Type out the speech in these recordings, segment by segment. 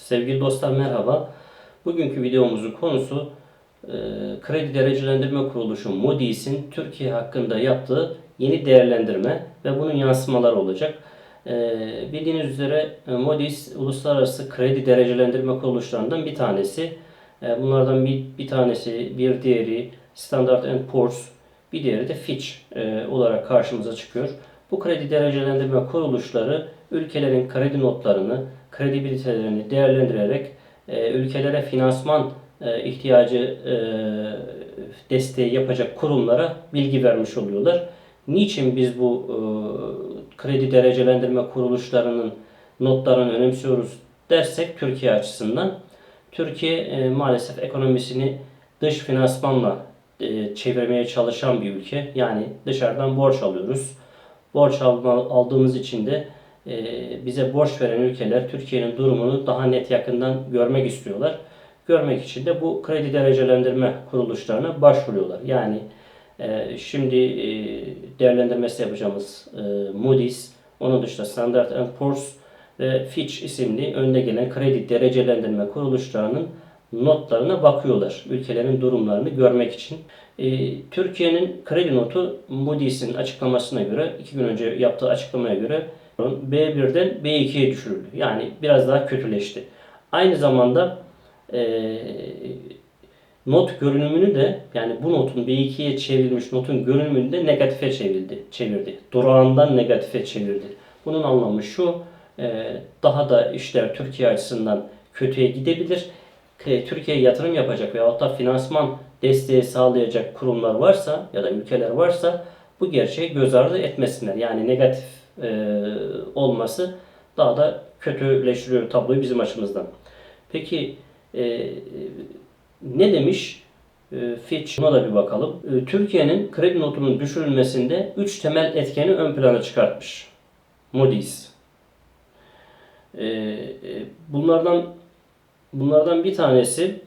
Sevgili dostlar merhaba. Bugünkü videomuzun konusu e, Kredi Derecelendirme Kuruluşu Moody's'in Türkiye hakkında yaptığı yeni değerlendirme ve bunun yansımaları olacak. E, bildiğiniz üzere e, Moody's uluslararası kredi derecelendirme kuruluşlarından bir tanesi. E, bunlardan bir, bir tanesi, bir diğeri Standard Poor's, bir diğeri de Fitch e, olarak karşımıza çıkıyor. Bu kredi derecelendirme kuruluşları ülkelerin kredi notlarını, kredibilitelerini değerlendirerek e, ülkelere finansman e, ihtiyacı e, desteği yapacak kurumlara bilgi vermiş oluyorlar. Niçin biz bu e, kredi derecelendirme kuruluşlarının notlarını önemsiyoruz dersek Türkiye açısından Türkiye e, maalesef ekonomisini dış finansmanla e, çevirmeye çalışan bir ülke. Yani dışarıdan borç alıyoruz. Borç alma, aldığımız için de bize borç veren ülkeler Türkiye'nin durumunu daha net yakından görmek istiyorlar. Görmek için de bu kredi derecelendirme kuruluşlarına başvuruyorlar. Yani e, şimdi e, değerlendirmesi yapacağımız e, Moody's, onun dışında Standard Poor's ve Fitch isimli önde gelen kredi derecelendirme kuruluşlarının notlarına bakıyorlar. Ülkelerin durumlarını görmek için. Türkiye'nin kredi notu Moody's'in açıklamasına göre, iki gün önce yaptığı açıklamaya göre B1'den B2'ye düşürüldü. Yani biraz daha kötüleşti. Aynı zamanda e, not görünümünü de yani bu notun B2'ye çevrilmiş notun görünümünü de negatife çevirdi. çevirdi. Durağından negatife çevirdi. Bunun anlamı şu, e, daha da işler Türkiye açısından kötüye gidebilir. Türkiye'ye yatırım yapacak veya da finansman desteği sağlayacak kurumlar varsa ya da ülkeler varsa bu gerçeği göz ardı etmesinler. Yani negatif e, olması daha da kötüleştiriyor tabloyu bizim açımızdan. Peki e, ne demiş e, Fitch? Buna da bir bakalım. E, Türkiye'nin kredi notunun düşürülmesinde 3 temel etkeni ön plana çıkartmış. Moody's. E, e, bunlardan bunlardan bir tanesi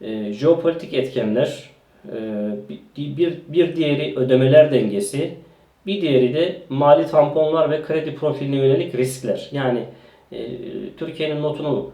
e, jeopolitik etkenler, e, bir, bir, bir diğeri ödemeler dengesi, bir diğeri de mali tamponlar ve kredi profiline yönelik riskler. Yani e, Türkiye'nin notunu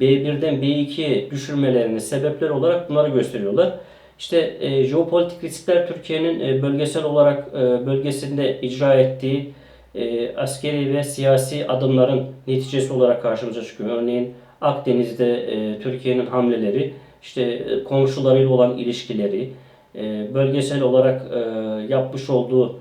B1'den B2'ye düşürmelerinin sebepleri olarak bunları gösteriyorlar. İşte e, jeopolitik riskler Türkiye'nin e, bölgesel olarak e, bölgesinde icra ettiği e, askeri ve siyasi adımların neticesi olarak karşımıza çıkıyor. Örneğin Akdeniz'de e, Türkiye'nin hamleleri, işte e, komşularıyla olan ilişkileri, e, bölgesel olarak e, yapmış olduğu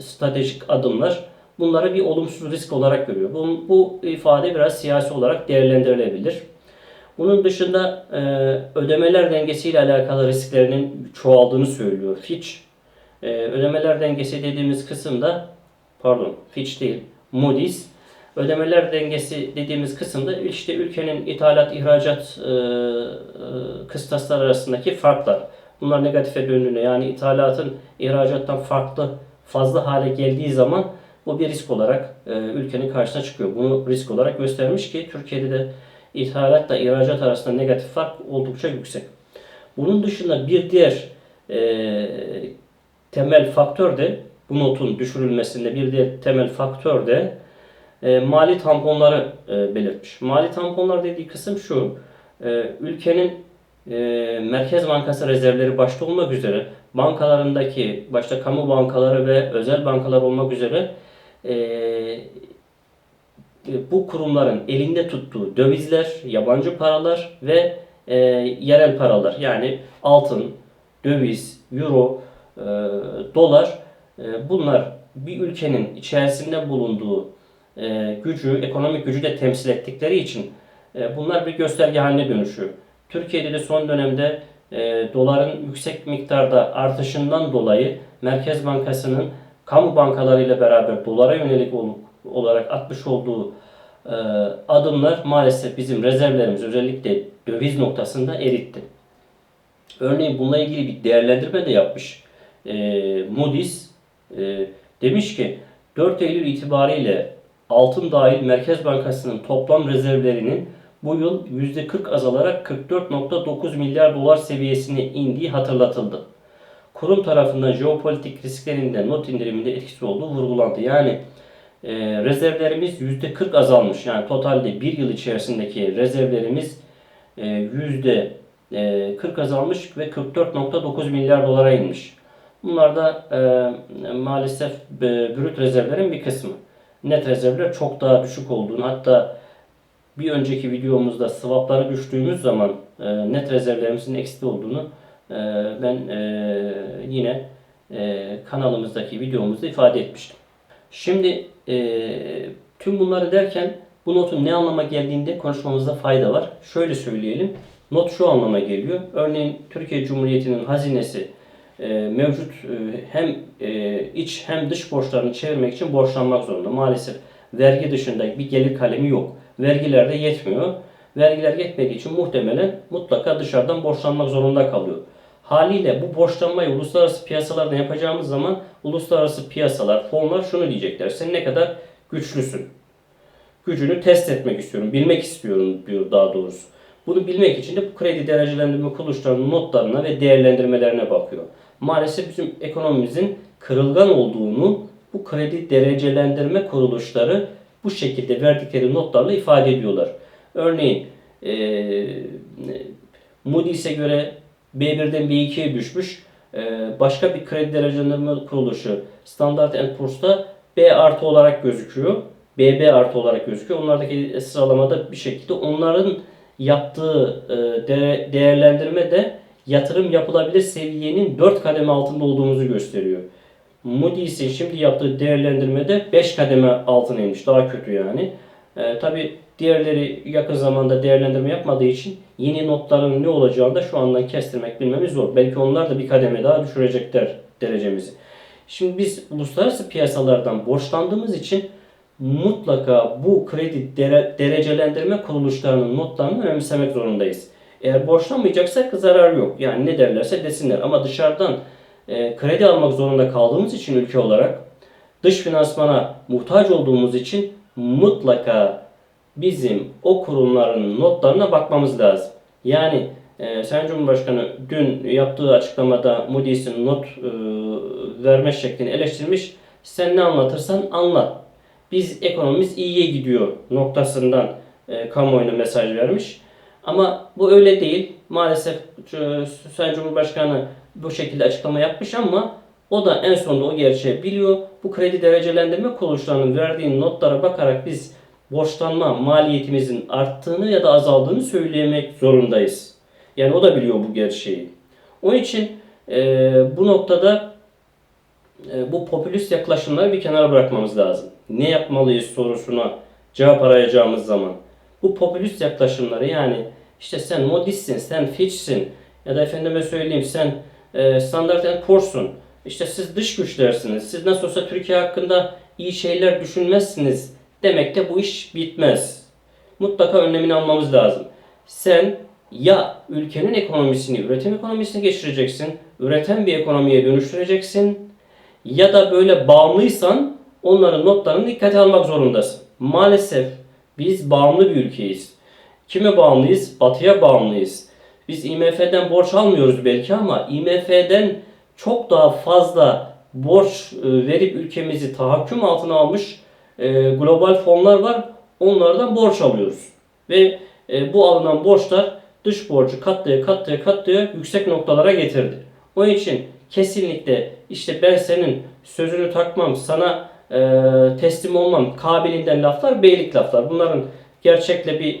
stratejik adımlar bunları bir olumsuz risk olarak görüyor. Bu, bu ifade biraz siyasi olarak değerlendirilebilir. Bunun dışında e, ödemeler dengesiyle alakalı risklerinin çoğaldığını söylüyor Fitch. E, ödemeler dengesi dediğimiz kısımda pardon Fitch değil Moody's ödemeler dengesi dediğimiz kısımda işte ülkenin ithalat ihracat e, e, kıstaslar arasındaki farklar. Bunlar negatife döndüğünde yani ithalatın ihracattan farklı fazla hale geldiği zaman bu bir risk olarak e, ülkenin karşısına çıkıyor. Bunu risk olarak göstermiş ki Türkiye'de de ithalatla ihracat arasında negatif fark oldukça yüksek. Bunun dışında bir diğer e, temel faktör de bu notun düşürülmesinde bir diğer temel faktör de e, mali tamponları e, belirtmiş. Mali tamponlar dediği kısım şu. E, ülkenin e, Merkez Bankası rezervleri başta olmak üzere bankalarındaki başta kamu bankaları ve özel bankalar olmak üzere e, bu kurumların elinde tuttuğu dövizler, yabancı paralar ve e, yerel paralar yani altın, döviz, euro, e, dolar bunlar bir ülkenin içerisinde bulunduğu gücü, ekonomik gücü de temsil ettikleri için bunlar bir gösterge haline dönüşüyor. Türkiye'de de son dönemde e, doların yüksek miktarda artışından dolayı Merkez Bankası'nın kamu bankalarıyla beraber dolara yönelik olarak atmış olduğu e, adımlar maalesef bizim rezervlerimiz özellikle döviz noktasında eritti. Örneğin bununla ilgili bir değerlendirme de yapmış e, Moody's. E, demiş ki 4 Eylül itibariyle altın dahil Merkez Bankası'nın toplam rezervlerinin bu yıl %40 azalarak 44.9 milyar dolar seviyesine indiği hatırlatıldı. Kurum tarafından jeopolitik risklerin de not indiriminde etkisi olduğu vurgulandı. Yani e, rezervlerimiz %40 azalmış. Yani totalde bir yıl içerisindeki rezervlerimiz e, yüzde e, 40 azalmış ve 44.9 milyar dolara inmiş. Bunlar da e, maalesef e, brüt rezervlerin bir kısmı. Net rezervler çok daha düşük olduğunu hatta bir önceki videomuzda swapları düştüğümüz zaman e, net rezervlerimizin eksi olduğunu e, ben e, yine e, kanalımızdaki videomuzda ifade etmiştim. Şimdi e, tüm bunları derken bu notun ne anlama geldiğinde konuşmamızda fayda var. Şöyle söyleyelim. Not şu anlama geliyor. Örneğin Türkiye Cumhuriyeti'nin hazinesi e, mevcut e, hem e, iç hem dış borçlarını çevirmek için borçlanmak zorunda. Maalesef vergi dışında bir gelir kalemi yok. Vergiler de yetmiyor. Vergiler yetmediği için muhtemelen mutlaka dışarıdan borçlanmak zorunda kalıyor. Haliyle bu borçlanmayı uluslararası piyasalarda yapacağımız zaman uluslararası piyasalar, fonlar şunu diyecekler. Sen ne kadar güçlüsün. Gücünü test etmek istiyorum, bilmek istiyorum diyor daha doğrusu. Bunu bilmek için de bu kredi derecelendirme kuruluşlarının notlarına ve değerlendirmelerine bakıyor. Maalesef bizim ekonomimizin kırılgan olduğunu bu kredi derecelendirme kuruluşları bu şekilde verdikleri notlarla ifade ediyorlar. Örneğin eee Moody's'e göre B1'den B2'ye düşmüş. Ee, başka bir kredi derecelendirme kuruluşu Standard Poor's'ta B artı olarak gözüküyor. BB artı olarak gözüküyor. Onlardaki sıralamada bir şekilde onların yaptığı e, de- değerlendirme de yatırım yapılabilir seviyenin 4 kademe altında olduğumuzu gösteriyor. Moody's'in şimdi yaptığı değerlendirmede 5 kademe altına inmiş. Daha kötü yani. E, Tabi diğerleri yakın zamanda değerlendirme yapmadığı için yeni notların ne olacağını da şu andan kestirmek bilmemiz zor. Belki onlar da bir kademe daha düşürecekler derecemizi. Şimdi biz uluslararası piyasalardan borçlandığımız için mutlaka bu kredi dere- derecelendirme kuruluşlarının notlarını önemsemek zorundayız. Eğer borçlanmayacaksak zarar yok. Yani ne derlerse desinler. Ama dışarıdan e, kredi almak zorunda kaldığımız için ülke olarak dış finansmana muhtaç olduğumuz için mutlaka bizim o kurumların notlarına bakmamız lazım. Yani e, Sayın Cumhurbaşkanı dün yaptığı açıklamada Moody's'in not e, verme şeklini eleştirmiş. Sen ne anlatırsan anlat. Biz ekonomimiz iyiye gidiyor noktasından e, kamuoyuna mesaj vermiş. Ama bu öyle değil. Maalesef e, Sayın Cumhurbaşkanı bu şekilde açıklama yapmış ama o da en sonunda o gerçeği biliyor. Bu kredi derecelendirme kuruluşlarının verdiği notlara bakarak biz borçlanma maliyetimizin arttığını ya da azaldığını söylemek zorundayız. Yani o da biliyor bu gerçeği. Onun için e, bu noktada e, bu popülist yaklaşımları bir kenara bırakmamız lazım. Ne yapmalıyız sorusuna cevap arayacağımız zaman. Bu popülist yaklaşımları yani işte sen Moody's'sin, sen Fitch'sin ya da efendime söyleyeyim sen e, Standard Poor'sun. İşte siz dış güçlersiniz. Siz nasıl olsa Türkiye hakkında iyi şeyler düşünmezsiniz demekte bu iş bitmez. Mutlaka önlemini almamız lazım. Sen ya ülkenin ekonomisini, üretim ekonomisine geçireceksin, üreten bir ekonomiye dönüştüreceksin ya da böyle bağımlıysan onların notlarını dikkate almak zorundasın. Maalesef biz bağımlı bir ülkeyiz. Kime bağımlıyız? Batıya bağımlıyız. Biz IMF'den borç almıyoruz belki ama IMF'den çok daha fazla borç e, verip ülkemizi tahakküm altına almış e, global fonlar var. Onlardan borç alıyoruz. Ve e, bu alınan borçlar dış borcu katlaya katlaya katlaya yüksek noktalara getirdi. Onun için kesinlikle işte ben senin sözünü takmam, sana teslim olmam kabiliğinden laflar beylik laflar. Bunların gerçekle bir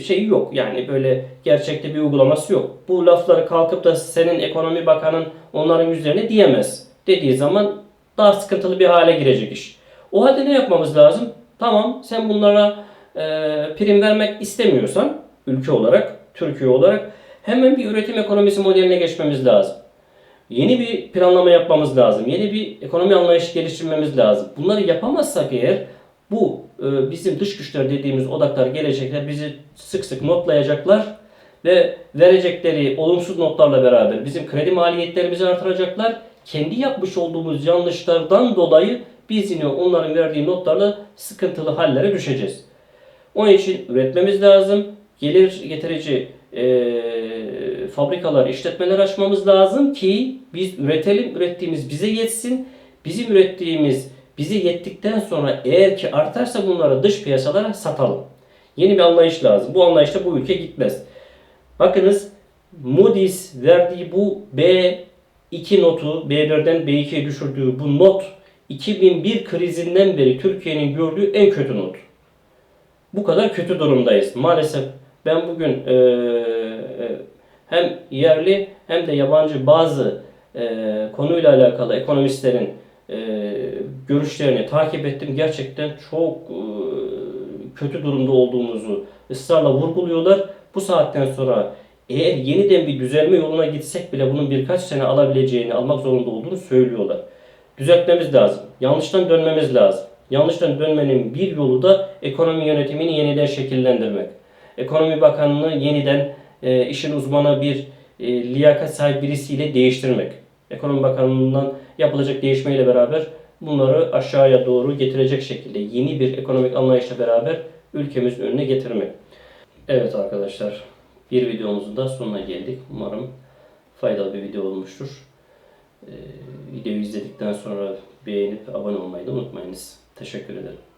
şeyi yok. Yani böyle gerçekte bir uygulaması yok. Bu lafları kalkıp da senin ekonomi bakanın onların üzerine diyemez. Dediği zaman daha sıkıntılı bir hale girecek iş. O halde ne yapmamız lazım? Tamam sen bunlara e, prim vermek istemiyorsan ülke olarak, Türkiye olarak hemen bir üretim ekonomisi modeline geçmemiz lazım. Yeni bir planlama yapmamız lazım. Yeni bir ekonomi anlayışı geliştirmemiz lazım. Bunları yapamazsak eğer bu bizim dış güçler dediğimiz odaklar gelecekler. Bizi sık sık notlayacaklar ve verecekleri olumsuz notlarla beraber bizim kredi maliyetlerimizi artıracaklar. Kendi yapmış olduğumuz yanlışlardan dolayı biz yine onların verdiği notlarla sıkıntılı hallere düşeceğiz. Onun için üretmemiz lazım. Gelir getirici e, fabrikalar, işletmeler açmamız lazım ki biz üretelim, ürettiğimiz bize yetsin. Bizim ürettiğimiz Bizi yettikten sonra eğer ki artarsa bunları dış piyasalara satalım. Yeni bir anlayış lazım. Bu anlayışla bu ülke gitmez. Bakınız Moody's verdiği bu B2 notu B4'den B2'ye düşürdüğü bu not 2001 krizinden beri Türkiye'nin gördüğü en kötü not. Bu kadar kötü durumdayız. Maalesef ben bugün e, hem yerli hem de yabancı bazı eee, konuyla alakalı ekonomistlerin görüşlerini takip ettim. Gerçekten çok eee, kötü durumda olduğumuzu ısrarla vurguluyorlar. Bu saatten sonra eğer yeniden bir düzelme yoluna gitsek bile bunun birkaç sene alabileceğini, almak zorunda olduğunu söylüyorlar. Düzeltmemiz lazım. Yanlıştan dönmemiz lazım. Yanlıştan dönmenin bir yolu da ekonomi yönetimini yeniden şekillendirmek. Ekonomi Bakanlığı yeniden e, işin uzmanı bir e, liyakat sahibi birisiyle değiştirmek. Ekonomi Bakanlığı'ndan yapılacak değişmeyle beraber bunları aşağıya doğru getirecek şekilde yeni bir ekonomik anlayışla beraber ülkemizin önüne getirmek. Evet arkadaşlar, bir videomuzun da sonuna geldik. Umarım faydalı bir video olmuştur. Ee, videoyu izledikten sonra beğenip abone olmayı da unutmayınız. Teşekkür ederim.